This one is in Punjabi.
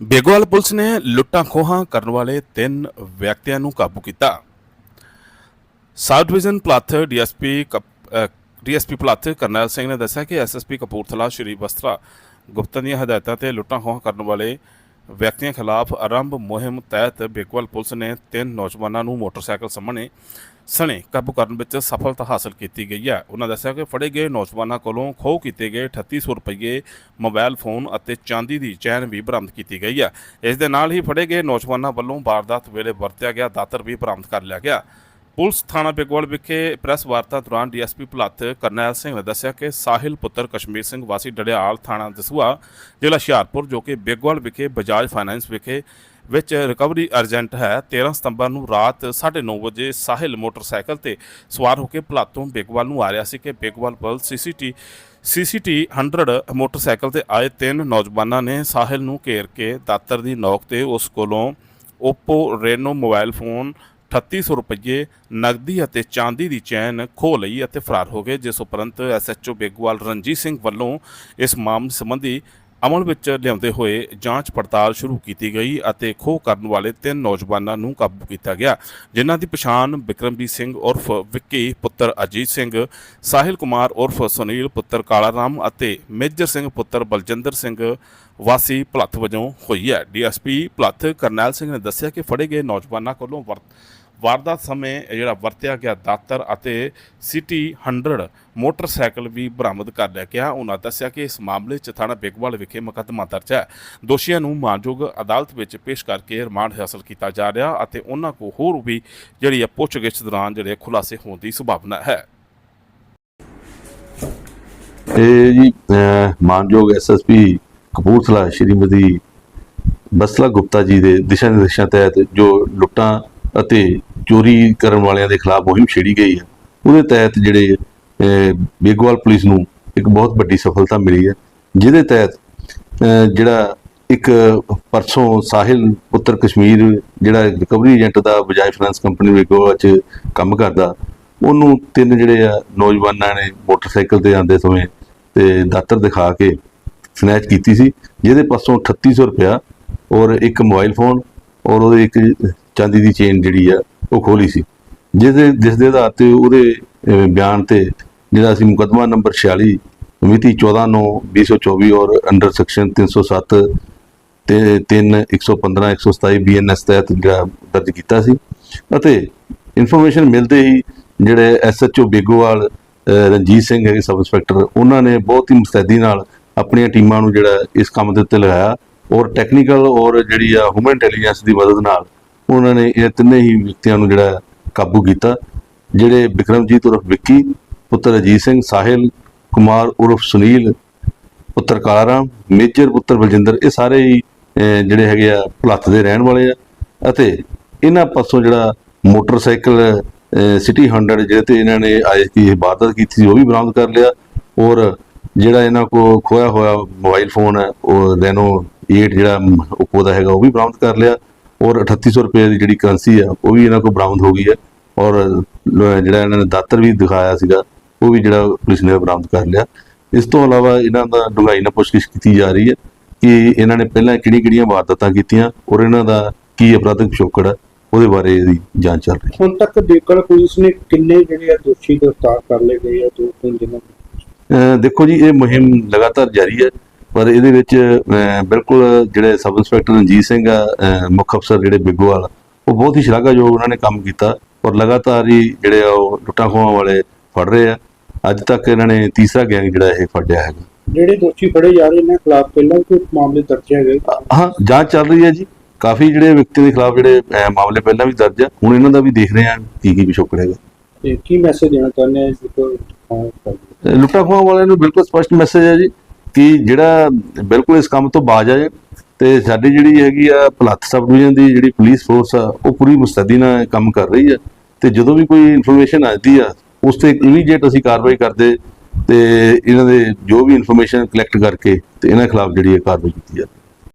ਬੇਗਵਾਲ ਪੁਲਿਸ ਨੇ ਲੁੱਟਾਂ ਖੋਹਾਂ ਕਰਨ ਵਾਲੇ ਤਿੰਨ ਵਿਅਕਤੀਆਂ ਨੂੰ ਕਾਬੂ ਕੀਤਾ। ਸਾਊਥ ਡਿਵੀਜ਼ਨ ਪਲਾਥ ਡੀਐਸਪੀ ਡੀਐਸਪੀ ਪਲਾਥ ਕਰਨੈਲ ਸਿੰਘ ਨੇ ਦੱਸਿਆ ਕਿ ਐਸਐਸਪੀ ਕਪੂਰਥਲਾ, ਸ਼੍ਰੀ ਬਸਤਰਾ ਗੁਪਤਾ ਦੀਆਂ ਹਦਾਇਤਾਂ ਤੇ ਲੁੱਟਾਂ ਖੋਹਾਂ ਕਰਨ ਵਾਲੇ ਵਿਅਕਤੀਆਂ ਖਿਲਾਫ ਆਰੰਭ ਮੁਹਿੰਮ ਤਹਿਤ ਬੇਗੋਵਾਲ ਪੁਲਿਸ ਨੇ ਤਿੰਨ ਨੌਜਵਾਨਾਂ ਨੂੰ ਮੋਟਰਸਾਈਕਲ ਸਾਹਮਣੇ ਸਣੇ ਕਾਬੂ ਕਰਨ ਵਿੱਚ ਸਫਲਤਾ ਹਾਸਲ ਕੀਤੀ ਗਈ ਹੈ। ਉਹਨਾਂ ਦੱਸਿਆ ਕਿ ਫੜੇ ਗਏ ਨੌਜਵਾਨਾਂ ਕੋਲੋਂ ਖੋਹ ਕੀਤੇ ਗਏ 3800 ਰੁਪਏ ਮੋਬਾਈਲ ਫੋਨ ਅਤੇ ਚਾਂਦੀ ਦੀ ਚੈਨ ਵੀ ਬਰਾਮਦ ਕੀਤੀ ਗਈ ਹੈ। ਇਸ ਦੇ ਨਾਲ ਹੀ ਫੜੇ ਗਏ ਨੌਜਵਾਨਾਂ ਵੱਲੋਂ ਵਾਰਦਾਤ ਵੇਲੇ ਵਰਤਿਆ ਗਿਆ ਦਾਤਰ ਵੀ ਬਰਾਮਦ ਕਰ ਲਿਆ ਗਿਆ। ਪੁਲਿਸ ਥਾਣਾ ਬੇਗੋਵਾਲ ਵਿਖੇ ਪ੍ਰੈਸ ਵਾਰਤਾ ਦੌਰਾਨ ਡੀਐਸਪੀ ਭੁਲੱਥ ਕਰਨੈਲ ਸਿੰਘ ਨੇ ਦੱਸਿਆ ਕਿ ਸਾਹਿਲ ਪੁੱਤਰ ਕਸ਼ਮੀਰ ਸਿੰਘ ਵਾਸੀ ਡੜਿਆਲ ਥਾਣਾ ਦਸੂਆ ਜ਼ਿਲ੍ਹਾ ਹੁਸ਼ਿਆਰਪੁਰ, ਜੋ ਕਿ ਬੇਗੋਵਾਲ ਵਿਖੇ ਬਜਾਜ ਫਾਈਨੈਂਸ ਵਿਖੇ ਵਿੱਚ ਰਿਕਵਰੀ ਅਰਜੈਂਟ ਹੈ। 13 ਸਤੰਬਰ ਨੂੰ ਰਾਤ 9:30 ਵਜੇ ਸਾਹਿਲ ਮੋਟਰਸਾਈਕਲ ਤੇ ਸਵਾਰ ਹੋ ਕੇ ਭੁਲੱਥ ਤੋਂ ਬੇਗੋਵਾਲ ਨੂੰ ਆ ਰਿਹਾ ਸੀ ਕਿ ਬੇਗੋਵਾਲ ਪੁਲਿਸ ਸੀਸੀਟੀ ਸੀਸੀਟੀ 100 ਮੋਟਰਸਾਈਕਲ ਤੇ ਆਏ ਤਿੰਨ ਨੌਜਵਾਨਾਂ ਨੇ ਸਾਹਿਲ ਨੂੰ ਘੇਰ ਕੇ ਦਾਤਰ ਦੀ ਨੋਕ ਤੇ ਉਸ ਕੋਲੋਂ Oppo Reno ਮੋਬਾਈਲ ਫੋਨ 3800 ਰੁਪਏ ਨਗਦੀ ਅਤੇ ਚਾਂਦੀ ਦੀ ਚੈਨ ਖੋਹ ਲਈ ਅਤੇ ਫਰਾਰ ਹੋ ਗਏ, ਜਿਸ ਉਪਰੰਤ ਐਸਐਚਓ ਬੇਗਵਾਲ ਰਣਜੀਤ ਸਿੰਘ ਵੱਲੋਂ ਇਸ ਮਾਮਲੇ ਸੰਬੰਧੀ ਅਮਲ ਵਿੱਚ ਲਿਆਉਂਦੇ ਹੋਏ ਜਾਂਚ ਪੜਤਾਲ ਸ਼ੁਰੂ ਕੀਤੀ ਗਈ ਅਤੇ ਖੋਹ ਕਰਨ ਵਾਲੇ ਤਿੰਨ ਨੌਜਵਾਨਾਂ ਨੂੰ ਕਾਬੂ ਕੀਤਾ ਗਿਆ, ਜਿਨ੍ਹਾਂ ਦੀ ਪਛਾਣ ਵਿਕਰਮਜੀਤ ਸਿੰਘ ਉਰਫ ਵਿੱਕੀ, ਪੁੱਤਰ ਅਜੀਤ ਸਿੰਘ, ਸਾਹਿਲ ਕੁਮਾਰ ਉਰਫ ਸੁਨੀਲ, ਪੁੱਤਰ ਕਾਲਾ ਰਾਮ ਅਤੇ ਮੇਜਰ ਸਿੰਘ, ਪੁੱਤਰ ਬਲਜਿੰਦਰ ਸਿੰਘ ਵਾਸੀ ਭਲੱਥ ਵਜੋਂ ਹੋਈ ਹੈ। ਡੀਐਸਪੀ ਭਲੱਥ ਕਰਨੈਲ ਸਿੰਘ ਨੇ ਦੱਸਿਆ ਕਿ ਫੜੇ ਗਏ ਨੌਜਵਾਨਾਂ ਕੋਲੋਂ ਵਰਤ ਵਾਰਦਾਤ ਸਮੇਂ ਜਿਹੜਾ ਵਰਤਿਆ ਗਿਆ ਦਾਤਰ ਅਤੇ ਸਿਟੀ 100 ਮੋਟਰਸਾਈਕਲ ਵੀ ਬਰਾਮਦ ਕਰ ਲਿਆ ਗਿਆ। ਉਹਨਾਂ ਦੱਸਿਆ ਕਿ ਇਸ ਮਾਮਲੇ 'ਚ ਥਾਣਾ ਬੇਗਵਾਲ ਵਿਖੇ ਮੁਕੱਦਮਾ ਦਰਜ ਹੈ। ਦੋਸ਼ੀਆਂ ਨੂੰ ਮਾਨਯੋਗ ਅਦਾਲਤ ਵਿੱਚ ਪੇਸ਼ ਕਰਕੇ ਰਿਮਾਂਡ ਹਾਸਲ ਕੀਤਾ ਜਾ ਰਿਹਾ ਅਤੇ ਉਹਨਾਂ ਕੋ ਹੋਰ ਵੀ ਜਿਹੜੀ ਹੈ ਪੁੱਛਗਿੱਛ ਦੌਰਾਨ ਜਿਹੜੇ ਖੁਲਾਸੇ ਹੋਣ ਦੀ ਸੰਭਾਵਨਾ ਹੈ। ਇਹ ਜੀ ਅਹ, ਮਾਨਯੋਗ ਐਸਐਸਪੀ ਕਪੂਰਥਲਾ ਸ਼੍ਰੀਮਤੀ ਬਸਲਾ ਗੁਪਤਾ ਜੀ ਦੇ ਦਿਸ਼ਾ ਨਿਰਦੇਸ਼ਾਂ ਤਹਿਤ ਜੋ ਲੁੱਟਾਂ ਅਤੇ ਚੋਰੀ ਕਰਨ ਵਾਲਿਆਂ ਦੇ ਖਿਲਾਫ ਮੁਹਿੰਮ ਛੇੜੀ ਗਈ ਹੈ। ਉਹਦੇ ਤਹਿਤ ਜਿਹੜੇ ਅਹ, ਬੇਗਵਾਲ ਪੁਲਿਸ ਨੂੰ ਇੱਕ ਬਹੁਤ ਵੱਡੀ ਸਫਲਤਾ ਮਿਲੀ ਹੈ। ਜਿਹਦੇ ਤਹਿਤ ਜਿਹੜਾ ਇੱਕ ਪਰਸੋਂ ਸਾਹਿਲ ਪੁੱਤਰ ਕਸ਼ਮੀਰ ਜਿਹੜਾ ਰਿਕਵਰੀ ਏਜੰਟ ਦਾ ਬਜਾਜ ਫਾਈਨੈਂਸ ਕੰਪਨੀ ਬੇਗਵਾਲ ਚ ਕੰਮ ਕਰਦਾ ਉਹਨੂੰ ਤਿੰਨ ਜਿਹੜੇ ਆ ਨੌਜਵਾਨਾਂ ਨੇ ਮੋਟਰਸਾਈਕਲ ਤੇ ਆਉਂਦੇ ਸਮੇਂ ਤੇ ਦਾਤਰ ਦਿਖਾ ਕੇ ਸਨੈਚ ਕੀਤੀ ਸੀ ਜਿਹਦੇ ਪਾਸੋਂ 3800 ਰੁਪਇਆ ਔਰ ਇੱਕ ਮੋਬਾਈਲ ਫੋਨ ਔਰ ਉਹਦੇ ਇੱਕ ਚਾਂਦੀ ਦੀ ਚੇਨ ਜਿਹੜੀ ਆ, ਉਹ ਖੋਲੀ ਸੀ। ਜਿਸ ਦੇ ਜਿਸ ਦੇ ਆਧਾਰ ਤੇ ਉਹਦੇ ਬਿਆਨ ਤੇ ਜਿਹੜਾ ਅਸੀਂ ਮੁਕੱਦਮਾ ਨੰਬਰ 46 ਮਿਤੀ 14/9/2024 ਔਰ ਅੰਡਰ ਸੈਕਸ਼ਨ 307 ਤੇ 3 115 127 ਬੀਐਨਐਸ ਤਹਿਤ ਜਿਹੜਾ ਦਰਜ ਕੀਤਾ ਸੀ। ਅਤੇ ਇਨਫੋਰਮੇਸ਼ਨ ਮਿਲਦੇ ਹੀ ਜਿਹੜੇ ਐਸਐਚਓ ਬੇਗੋਵਾਲ ਰਣਜੀਤ ਸਿੰਘ ਹੈਗੇ ਸਬ ਇੰਸਪੈਕਟਰ, ਉਹਨਾਂ ਨੇ ਬਹੁਤ ਹੀ ਮੁਸਤੈਦੀ ਨਾਲ ਆਪਣੀਆਂ ਟੀਮਾਂ ਨੂੰ ਜਿਹੜਾ ਇਸ ਕੰਮ ਦੇ ਉੱਤੇ ਲਗਾਇਆ ਔਰ ਟੈਕਨੀਕਲ ਔਰ ਜਿਹੜੀ ਆ ਹਿਊਮਨ ਇੰਟੈਲੀਜੈਂਸ ਦੀ ਮਦਦ ਨਾਲ ਉਹਨਾਂ ਨੇ ਇਹ ਤਿੰਨੇ ਹੀ ਵਿਅਕਤੀਆਂ ਨੂੰ ਜਿਹੜਾ ਕਾਬੂ ਕੀਤਾ, ਜਿਹੜੇ ਵਿਕਰਮਜੀਤ ਉਰਫ ਵਿੱਕੀ, ਪੁੱਤਰ ਅਜੀਤ ਸਿੰਘ ਸਾਹਿਲ, ਕੁਮਾਰ ਉਰਫ ਸੁਨੀਲ, ਪੁੱਤਰ ਕਾਲਾਰਾਮ, ਮੇਜਰ ਪੁੱਤਰ ਬਲਜਿੰਦਰ, ਇਹ ਸਾਰੇ ਹੀ ਜਿਹੜੇ ਹੈਗੇ ਆ, ਭਲੱਥ ਦੇ ਰਹਿਣ ਵਾਲੇ ਆ। ਅਤੇ ਇਹਨਾਂ ਪਾਸੋਂ ਜਿਹੜਾ ਮੋਟਰਸਾਈਕਲ ਸਿਟੀ 100 ਜਿਹੜੇ ਤੇ ਇਹਨਾਂ ਨੇ ਆਏ ਕੀ ਇਬਾਦਤ ਕੀਤੀ ਸੀ, ਉਹ ਵੀ ਬਰਾਮਦ ਕਰ ਲਿਆ। ਔਰ ਜਿਹੜਾ ਇਹਨਾਂ ਕੋ ਖੋਇਆ ਹੋਇਆ ਮੋਬਾਈਲ ਫੋਨ ਉਹ ਰੈਨੋ 8 ਜਿਹੜਾ ਓਪੋ ਦਾ ਹੈਗਾ, ਉਹ ਵੀ ਬਰਾਮਦ ਕਰ ਲਿਆ। ਔਰ 3800 ਰੁਪਏ ਦੀ ਜਿਹੜੀ ਕਰੰਸੀ ਆ ਉਹ ਵੀ ਇਹਨਾਂ ਕੋ ਬਰਾਮਦ ਹੋ ਗਈ ਹੈ। ਔਰ ਜਿਹੜਾ ਇਹਨਾਂ ਨੇ ਦਾਤਰ ਵੀ ਦਿਖਾਇਆ ਸੀਗਾ ਉਹ ਵੀ ਜਿਹੜਾ ਪੁਲਿਸ ਨੇ ਬਰਾਮਦ ਕਰ ਲਿਆ। ਇਸ ਤੋਂ ਇਲਾਵਾ ਇਹਨਾਂ ਦਾ ਡੂੰਘਾਈ ਨਾਲ ਪੁੱਛਗਿੱਛ ਕੀਤੀ ਜਾ ਰਹੀ ਹੈ ਕਿ ਇਹਨਾਂ ਨੇ ਪਹਿਲਾਂ ਕਿਹੜੀਆਂ ਕਿਹੜੀਆਂ ਵਾਰਦਾਤਾਂ ਕੀਤੀਆਂ ਔਰ ਇਹਨਾਂ ਦਾ ਕੀ ਅਪਰਾਧਿਕ ਪਿਛੋਕੜ ਹੈ ਉਹਦੇ ਬਾਰੇ ਇਹਦੀ ਜਾਂਚ ਚੱਲ ਰਹੀ ਹੈ। ਹੁਣ ਤੱਕ ਜੇਕਰ ਪੁਲਿਸ ਨੇ ਕਿੰਨੇ ਜਿਹੜੇ ਆ ਦੋਸ਼ੀ ਗ੍ਰਿਫਤਾਰ ਕਰ ਲਏ ਗਏ ਆ ਦੋ ਤਿੰਨ ਦਿਨਾਂ ਦੇਖੋ ਜੀ ਇਹ ਮੁਹਿੰਮ ਲਗਾਤਾਰ ਜਾਰੀ ਹੈ। ਪਰ ਇਹਦੇ ਵਿੱਚ ਬਿਲਕੁਲ ਜਿਹੜੇ ਸਬ ਇੰਸਪੈਕਟਰ ਰਣਜੀਤ ਸਿੰਘ ਆ ਮੁੱਖ ਅਫਸਰ ਜਿਹੜੇ ਬਿੱਗੋਵਾਲ ਉਹ ਬਹੁਤ ਹੀ ਸ਼ਲਾਘਾਯੋਗ ਉਹਨਾਂ ਨੇ ਕੰਮ ਕੀਤਾ ਔਰ ਲਗਾਤਾਰ ਹੀ ਜਿਹੜੇ ਉਹ ਲੁੱਟਾਂ ਖੋਹਾਂ ਵਾਲੇ ਫੜ ਰਹੇ ਆ। ਅੱਜ ਤੱਕ ਇਹਨਾਂ ਨੇ ਤੀਸਰਾ ਗੈਂਗ ਜਿਹੜਾ ਇਹ ਫੜਿਆ ਹੈਗਾ। ਜਿਹੜੇ ਦੋਸ਼ੀ ਫੜੇ ਜਾ ਰਹੇ ਨੇ ਖਿਲਾਫ ਪਹਿਲਾਂ ਕੋਈ ਮਾਮਲੇ ਦਰਜ ਹੈਗੇ ਹਾਂ ਜਾਂਚ ਚੱਲ ਰਹੀ ਹੈ ਜੀ। ਕਾਫੀ ਜਿਹੜੇ ਵਿਅਕਤੀ ਦੇ ਖਿਲਾਫ ਜਿਹੜੇ ਮਾਮਲੇ ਪਹਿਲਾਂ ਵੀ ਦਰਜ ਆ ਹੁਣ ਇਹਨਾਂ ਦਾ ਵੀ ਦੇਖ ਰਹੇ ਆ ਕੀ ਕੀ ਪਿਛੋਕੜ ਹੈਗਾ। ਤੇ ਕੀ ਮੈਸੇਜ ਦੇਣਾ ਚਾਹੁੰਦੇ ਆ ਜੀ ਲੁੱਟਾਂ ਖੋਹਾਂ ਵਾਲਿਆਂ ਨੂੰ ਬਿਲਕੁਲ ਸਪਸ਼ਟ ਮੈਸੇਜ ਹੈ ਜੀ। ਕਿ ਜਿਹੜਾ ਬਿਲਕੁਲ ਇਸ ਕੰਮ ਤੋਂ ਬਾਜ ਆਏ ਤੇ ਸਾਡੀ ਜਿਹੜੀ ਹੈਗੀ ਆ ਭਲੱਥ ਸਬ ਡਿਵੀਜ਼ਨ ਦੀ ਜਿਹੜੀ ਪੁਲਿਸ ਫੋਰਸ ਆ, ਉਹ ਪੂਰੀ ਮੁਸਤੈਦੀ ਨਾਲ ਕੰਮ ਕਰ ਰਹੀ ਆ। ਤੇ ਜਦੋਂ ਵੀ ਕੋਈ ਇਨਫੋਰਮੇਸ਼ਨ ਆਉਂਦੀ ਆ, ਉਸ ਤੇ ਇਮੀਡੀਏਟ ਅਸੀਂ ਕਾਰਵਾਈ ਕਰਦੇ ਤੇ ਇਹਨਾਂ ਦੇ ਜੋ ਵੀ ਇਨਫੋਰਮੇਸ਼ਨ ਕਲੈਕਟ ਕਰਕੇ ਤੇ ਇਹਨਾਂ ਖਿਲਾਫ ਜਿਹੜੀ ਹੈ ਕਾਰਵਾਈ ਕੀਤੀ ਜਾਂਦੀ